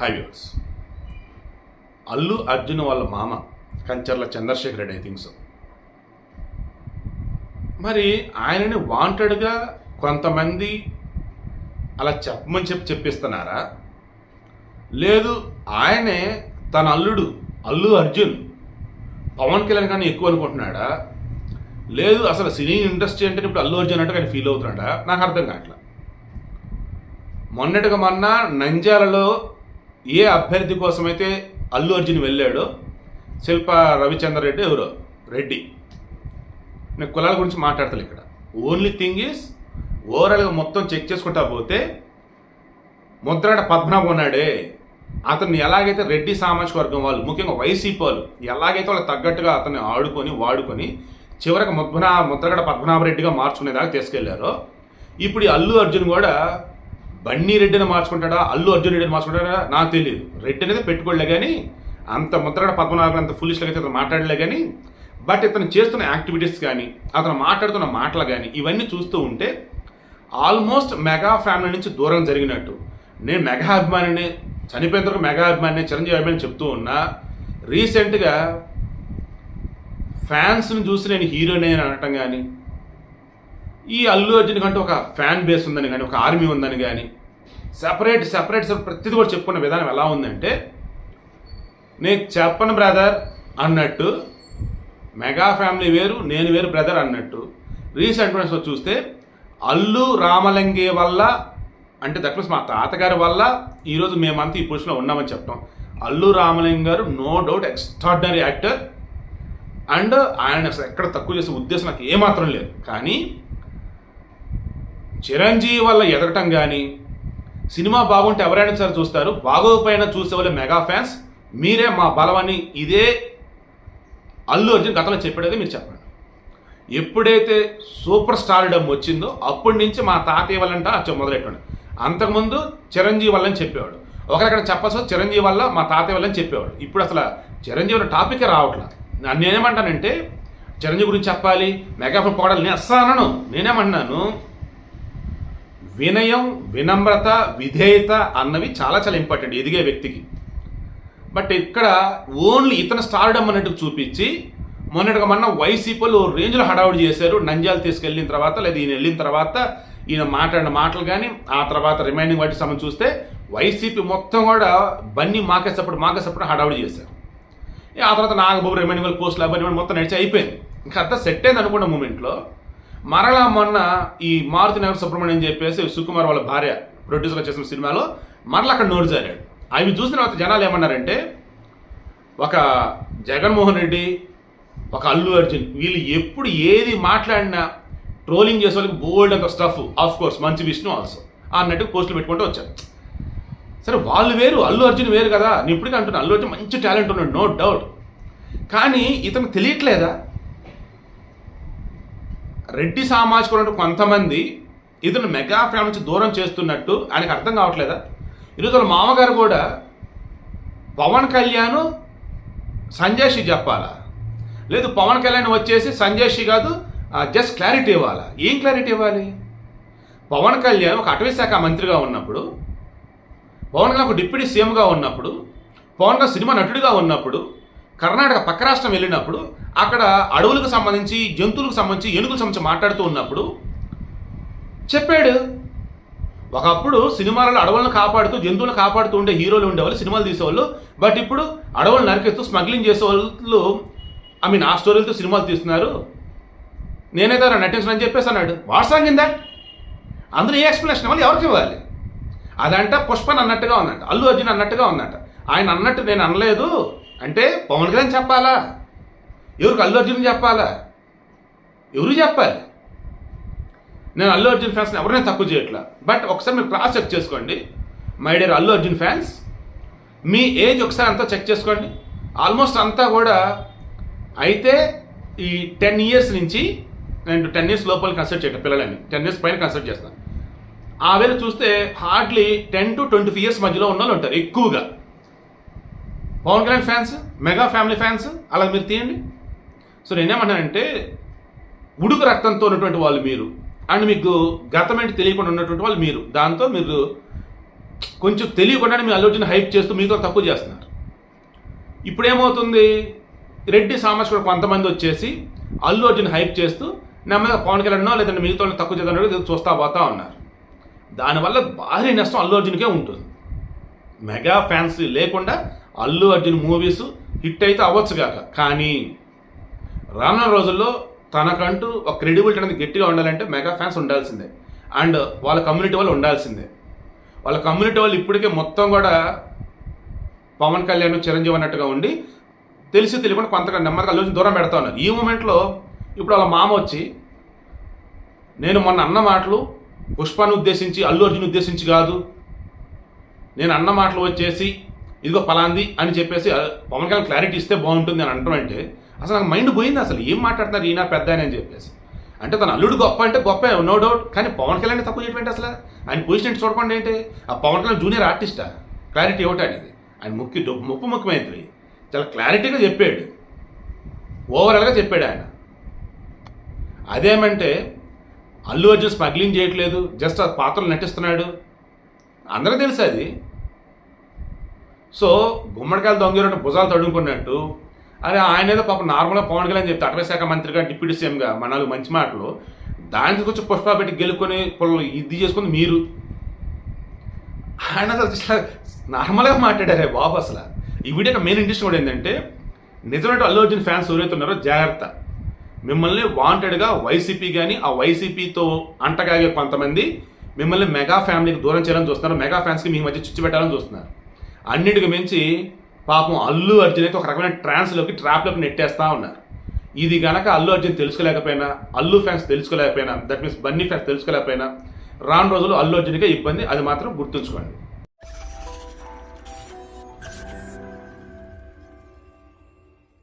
హైవ్యూర్స్ అల్లు అర్జున్ వాళ్ళ మామ Kancharla Chandrasekhar Reddy I think so మరి ఆయనని వాంటెడ్గా కొంతమంది అలా చెప్పమని చెప్పి చెప్పిస్తున్నారా? లేదు ఆయనే తన అల్లుడు అల్లు అర్జున్ పవన్ కళ్యాణ్ కానీ ఎక్కువ అనుకుంటున్నాడా? లేదు అసలు సినీ ఇండస్ట్రీ అంటే ఇప్పుడు అల్లు అర్జున్ అంటే ఆయన ఫీల్ అవుతున్నాడా? నాకు అర్థం కావట్లా. మొన్నటిగా మొన్న నంజాలలో ఏ అభ్యర్థి కోసమైతే అల్లు అర్జున్ వెళ్ళాడో శిల్ప రవిచంద్ర రెడ్డి ఎవరో? రెడ్డి. నేను కులాల గురించి మాట్లాడతాను ఇక్కడ. ఓన్లీ థింగ్ ఈస్ ఓవరాల్గా మొత్తం చెక్ చేసుకుంటా పోతే ముద్రాడ పద్మనాభం ఉన్నాడే. అతన్ని ఎలాగైతే రెడ్డి సామాజిక వర్గం వాళ్ళు ముఖ్యంగా వైసీపీ వాళ్ళు ఎలాగైతే వాళ్ళు తగ్గట్టుగా అతన్ని ఆడుకొని వాడుకొని చివరికి ముద్మనా ముద్రగడ పద్మనాభరెడ్డిగా మార్చుకునేదాకా తీసుకెళ్ళారో ఇప్పుడు ఈ అల్లు అర్జున్ కూడా బన్నీ రెడ్డిని మార్చుకుంటాడా అల్లు అర్జున్ రెడ్డిని మార్చుకుంటాడా నాకు తెలియదు రెడ్డి అనేది పెట్టుకోలే కానీ అంత ముద్రగడ పద్మనాభం అంత ఫుల్ అయితే అతను మాట్లాడలే కానీ బట్ ఇతను చేస్తున్న యాక్టివిటీస్ కానీ అతను మాట్లాడుతున్న మాటలు కానీ ఇవన్నీ చూస్తూ ఉంటే ఆల్మోస్ట్ మెగా ఫ్యామిలీ నుంచి దూరం జరిగినట్టు. నేను మెగా అభిమానిని చనిపోయిన తర్వాత మెగా అభిమాని చిరంజీవి అభిమాని చెప్తూ ఉన్నా రీసెంట్గా ఫ్యాన్స్ని చూసి నేను హీరోనే అనటం కానీ ఈ అల్లు అర్జున్ కంటే ఒక ఫ్యాన్ బేస్ ఉందని కానీ ఒక ఆర్మీ ఉందని కానీ సెపరేట్ సెపరేట్ సార్ ప్రతిదీ కూడా చెప్పుకున్న విధానం ఎలా ఉందంటే నేను చెప్పను బ్రదర్ అన్నట్టు మెగా ఫ్యామిలీ వేరు నేను వేరు బ్రదర్ అన్నట్టు. రీసెంట్ చూస్తే అల్లు రామలింగే వల్ల అంటే దట్ మీన్స్ మా తాతగారి వల్ల ఈరోజు మేమంతా ఈ పొజిషన్లో ఉన్నామని చెప్తాం. Allu Ramalinga garu no doubt extraordinary actor and ఆయన అసలు ఎక్కడ తక్కువ చేసే ఉద్దేశం నాకు ఏమాత్రం లేదు. కానీ చిరంజీవి వల్ల ఎదగటం కానీ సినిమా బాగుంటే ఎవరైనా సరే చూస్తారు. బాగోకపోయినా చూసే వాళ్ళే మెగా ఫ్యాన్స్. మీరే మా బలమని ఇదే అల్లు అర్జున్ గతంలో చెప్పేది మీరు చెప్పండి. ఎప్పుడైతే సూపర్ స్టార్డమ్ వచ్చిందో అప్పటి నుంచి మా తాతయ్య వల్లంట అచ్చ మొదలెట్టాడు. అంతకుముందు చిరంజీవి వల్లని చెప్పేవాడు. ఒకరక్కడ చెప్పాల్సి చిరంజీవి వల్ల మా తాతయ్య వల్లని చెప్పేవాడు. ఇప్పుడు అసలు చిరంజీవి టాపికే రావట్లా. నన్ను నేనేమంటానంటే చిరంజీవి గురించి చెప్పాలి మెగాఫోన్ పొగడాలి నేను అస్సానను నేనేమంటున్నాను వినయం వినమ్రత విధేయత అన్నవి చాలా చాలా ఇంపార్టెంట్ ఎదిగే వ్యక్తికి. బట్ ఇక్కడ ఓన్లీ ఇతను స్టార్డమ్ అన్నట్టు చూపించి మొన్నటిగా మొన్న వైసీపీలో రేంజ్లో హడావుడి చేశారు. నంజాలు తీసుకెళ్ళిన తర్వాత లేదా ఈయన వెళ్ళిన తర్వాత ఈయన మాట్లాడిన మాటలు కానీ ఆ తర్వాత రిమైనింగ్ వాటి సమయం చూస్తే వైసీపీ మొత్తం కూడా బన్నీ మాకేసప్పుడు మాకేసప్పుడు హడావుడి చేశారు. ఆ తర్వాత నాగబాబు రిమైనింగ్ వాళ్ళ పోస్టులు అవన్నీ మొత్తం నడిచి అయిపోయింది ఇంకా అంతా సెట్ అయింది అనుకున్న మూమెంట్లో మరలా మొన్న ఈ మారుతి నగర్ సుబ్రహ్మణ్యం చెప్పేసి సుకుమార్ వాళ్ళ భార్య ప్రొడ్యూసర్గా చేసిన సినిమాలో మరలా అక్కడ నోరు జారాడు. అవి చూసిన తర్వాత జనాలు ఏమన్నారంటే ఒక జగన్మోహన్ రెడ్డి ఒక అల్లు అర్జున్ వీళ్ళు ఎప్పుడు ఏది మాట్లాడినా ట్రోలింగ్ చేసే వాళ్ళకి బోల్డ్ అంత స్టఫ్ ఆఫ్ కోర్స్ మంచి విష్ణు ఆల్సో అన్నట్టు పోస్టులు పెట్టుకుంటూ వచ్చారు. సరే వాళ్ళు వేరు అల్లు అర్జున్ వేరు కదా. నేను ఇప్పటికీ అంటున్నాను అల్లు అర్జున్ మంచి టాలెంట్ ఉన్నాడు నో డౌట్ కానీ ఇతను తెలియట్లేదా? రెడ్డి సామాజిక కొంతమంది ఇతను మెగా ఫ్యామిలీ నుంచి దూరం చేస్తున్నట్టు ఆయనకు అర్థం కావట్లేదా? ఈరోజు వాళ్ళ మామగారు కూడా పవన్ కళ్యాణ్ సంజయ్షి చెప్పాలా? లేదు పవన్ కళ్యాణ్ వచ్చేసి సంజయ్షి కాదు జస్ట్ క్లారిటీ ఇవ్వాలా? ఏం క్లారిటీ ఇవ్వాలి? పవన్ కళ్యాణ్ ఒక అటవీ శాఖ మంత్రిగా ఉన్నప్పుడు పవన్ కళ్యాణ్ ఒక డిప్యూటీ సీఎంగా ఉన్నప్పుడు పవన్ కళ్యాణ్ సినిమా నటుడిగా ఉన్నప్పుడు కర్ణాటక పక్క రాష్ట్రం వెళ్ళినప్పుడు అక్కడ అడవులకు సంబంధించి జంతువులకు సంబంధించి ఏనుగులకు సంబంధించి మాట్లాడుతూ ఉన్నప్పుడు చెప్పాడు. ఒకప్పుడు సినిమాలలో అడవులను కాపాడుతూ జంతువులను కాపాడుతూ ఉండే హీరోలు ఉండేవాళ్ళు సినిమాలు తీసేవాళ్ళు. బట్ ఇప్పుడు అడవులు నరికేస్తూ స్మగ్లింగ్ చేసేవాళ్ళు ఐ మీన్ ఆ స్టోరీలతో సినిమాలు తీస్తున్నారు. నేనైతే నటించను అని చెప్పేసి అన్నాడు. వాట్సాంగ్ ఇన్ అందులో ఏ ఎక్స్ప్లెనేషన్ ఇవ్వాలి? ఎవరికి ఇవ్వాలి? అదంట పుష్పన్ అన్నట్టుగా ఉందంట అల్లు అర్జున్ అన్నట్టుగా ఉందంట. ఆయన అన్నట్టు నేను అనలేదు. అంటే పవన్ కళ్యాణ్ చెప్పాలా? ఎవరికి అల్లు అర్జున్ చెప్పాలా? ఎవరు చెప్పాలి? నేను అల్లు అర్జున్ ఫ్యాన్స్ ఎవరైనా తక్కువ చేయట్లా? బట్ ఒకసారి మీరు క్రాస్ చెక్ చేసుకోండి. My dear Allu Arjun fans me age ఒకసారి అంతా చెక్ చేసుకోండి. ఆల్మోస్ట్ అంతా కూడా అయితే ఈ టెన్ ఇయర్స్ నుంచి నేను టెన్ ఇయర్స్ లోపల కన్సల్ట్ చేయటం పిల్లలని. టెన్ ఇయర్స్ పైన కన్సల్ట్ చేస్తాను ఆ వేళ చూస్తే hardly ten to twenty five years మధ్యలో ఉన్న వాళ్ళు ఉంటారు ఎక్కువగా. Pavan Kalyan fans mega family fans అలా మీరు తీయండి. సో నేనేమన్నానంటే ఉడుకు రక్తంతో ఉన్నటువంటి వాళ్ళు మీరు అండ్ మీకు గతమేంటి తెలియకుండా ఉన్నటువంటి వాళ్ళు మీరు దాంతో మీరు కొంచెం తెలియకుండానే మీ అల్లు అర్జున్ హైప్ చేస్తూ మీతో తక్కువ చేస్తున్నారు. ఇప్పుడేమవుతుంది? రెడ్డి సామాజిక కొంతమంది వచ్చేసి అల్లు అర్జున్ హైప్ చేస్తూ నెమ్మదిగా పవన్ కళ్యాణ్ లేదంటే మిగతా తక్కువ చేద్దాం చూస్తా పోతా ఉన్నారు. దానివల్ల భారీ నష్టం అల్లు అర్జున్కే ఉంటుంది. మెగా ఫ్యాన్స్ లేకుండా అల్లు అర్జున్ మూవీస్ హిట్ అయితే అవ్వచ్చు కాక కానీ రానున్న రోజుల్లో తనకంటూ ఒక క్రెడిబిలిటీ అనేది గట్టిగా ఉండాలంటే మెగా ఫ్యాన్స్ ఉండాల్సిందే. అండ్ వాళ్ళ కమ్యూనిటీ వాళ్ళు ఉండాల్సిందే. వాళ్ళ కమ్యూనిటీ వాళ్ళు ఇప్పటికే మొత్తం కూడా పవన్ కళ్యాణ్ చిరంజీవి అన్నట్టుగా ఉండి తెలిసి తెలియకుండా కొంతగా నెమ్మదిగా అల్లు దూరం పెడతా ఉన్నారు. ఈ మూమెంట్లో ఇప్పుడు వాళ్ళ మామ వచ్చి నేను మొన్న అన్న మాటలు పుష్పాన్ని ఉద్దేశించి అల్లు అర్జున్ ఉద్దేశించి కాదు నేను అన్న మాటలు వచ్చేసి ఇదిగో పలాంది అని చెప్పేసి పవన్ కళ్యాణ్ క్లారిటీ ఇస్తే బాగుంటుంది అని అంటాం అంటే అసలు నాకు మైండ్ పోయింది అసలు ఏం మాట్లాడుతున్నారు ఈయన పెద్ద అని చెప్పేసి. అంటే తన అల్లుడు గొప్ప అంటే గొప్ప నో డౌట్ కానీ పవన్ కళ్యాణ్ తక్కువ చేయటం అసలు? ఆయన పొజిషన్ ఏంటి చూడకుండా ఏంటి? ఆ పవన్ కళ్యాణ్ జూనియర్ ఆర్టిస్టా క్లారిటీ ఇవ్వటం అనేది ఆయన ముఖ్య ముప్పు ముఖ్యమంత్రి చాలా క్లారిటీగా చెప్పాడు. ఓవరాల్గా చెప్పాడు ఆయన. అదేమంటే అల్లు అర్జున్ స్మగ్లింగ్ చేయట్లేదు జస్ట్ ఆ పాత్రలు నటిస్తున్నాడు. అందరూ తెలుసు అది. సో గుమ్మడికాయలు దొంగ భుజాలు తడుముకున్నట్టు అరే ఆయన ఏదో పాపం నార్మల్గా పవన్ కళ్యాణ్ చెప్తే అటవీ శాఖ మంత్రిగా డిప్యూటీ సీఎంగా మన మంచి మాటలు దానికి వచ్చి పుష్ప పెట్టి గెలుకొని పొలం ఇది చేసుకుంది మీరు. ఆయన అసలు నార్మల్గా మాట్లాడారే బాబు అసలు. ఈ వీడియో మెయిన్ ఇంట్రెస్ట్ కూడా ఏంటంటే నిజమైన అల్లు అర్జున్ ఫ్యాన్స్ ఎవరైతే ఉన్నారో జాగ్రత్త. మిమ్మల్ని వాంటెడ్గా వైసీపీ కానీ ఆ వైసీపీతో అంటగాగే కొంతమంది మిమ్మల్ని మెగా ఫ్యామిలీకి దూరం చేయాలని చూస్తున్నారు. మెగా ఫ్యాన్స్కి మీ మధ్య చిచ్చు పెట్టాలని చూస్తున్నారు. అన్నిటికి మించి పాపం అల్లు అర్జున్ అయితే ఒక రకమైన ట్రాన్స్లోకి ట్రాప్లోకి నెట్టేస్తూ ఉన్నారు. ఇది గనక అల్లు అర్జున్ తెలుసుకోలేకపోయినా అల్లు ఫ్యాన్స్ తెలుసుకోలేకపోయినా దట్ మీన్స్ బన్నీ ఫ్యాన్స్ తెలుసుకోలేకపోయినా రాను రోజులు అల్లు అర్జున్కే ఇబ్బంది అది మాత్రం గుర్తుంచుకోండి.